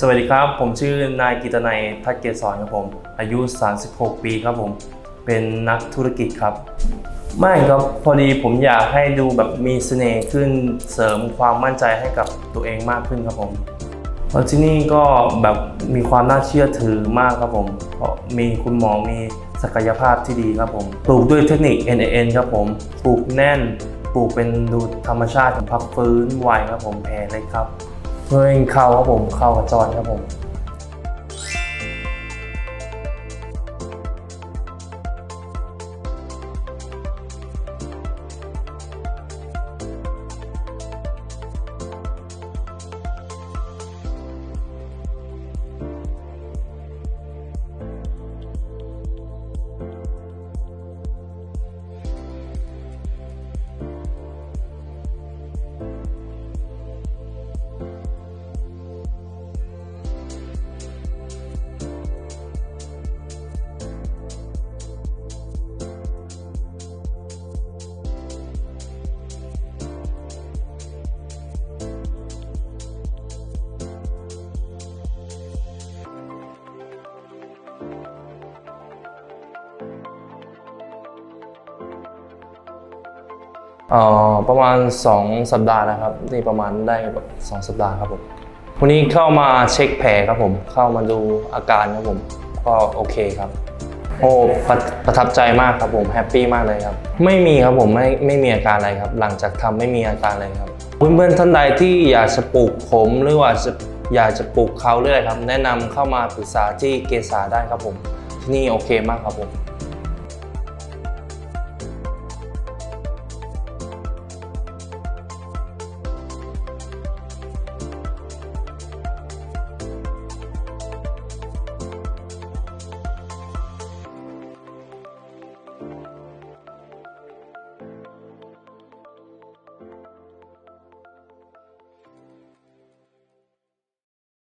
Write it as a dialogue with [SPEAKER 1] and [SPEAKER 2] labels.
[SPEAKER 1] สวัสดีครับ ผมชื่อนายกิตนัยทัศเกศรครับผม อายุ 36 ปีครับผม เป็นนักธุรกิจครับ ไม่ครับพอดีผมอยากให้ดูแบบมีเสน่ห์ขึ้นเสริมความมั่นใจให้กับตัวเองมากขึ้นครับผมเพราะที่นี่ก็แบบมีความน่าเชื่อถือมากครับผมเพราะมีคุณหมอมีศักยภาพที่ดีครับผม ปลูกด้วยเทคนิค NAN ครับผม ปลูกแน่น ปลูกเป็นดูธรรมชาติพักฟื้นไวครับผมแผลเล็กครับ เฮ้ยเข้าครับผมเข้ากับจรครับผม อ่อประมาณ 2 สัปดาห์นะครับนี่ประมาณได้แบบ2สัปดาห์ครับผมวันนี้เข้ามาเช็คแผลครับผม เข้ามาดูอาการครับผม ก็โอเคครับ โอ้ประประทับใจมากครับผมแฮปปี้มากเลยครับ ไม่มีครับผมไม่ไม่มีอาการอะไรครับ หลังจากทำไม่มีอาการเลยครับเพื่อนๆท่านใดที่อยากจะปลูกผมหรือว่าจะอยากจะปลูกเขาเรื่อยครับ แนะนำเข้ามาปรึกษาที่เกษาได้ครับผมที่นี่โอเคมากครับผม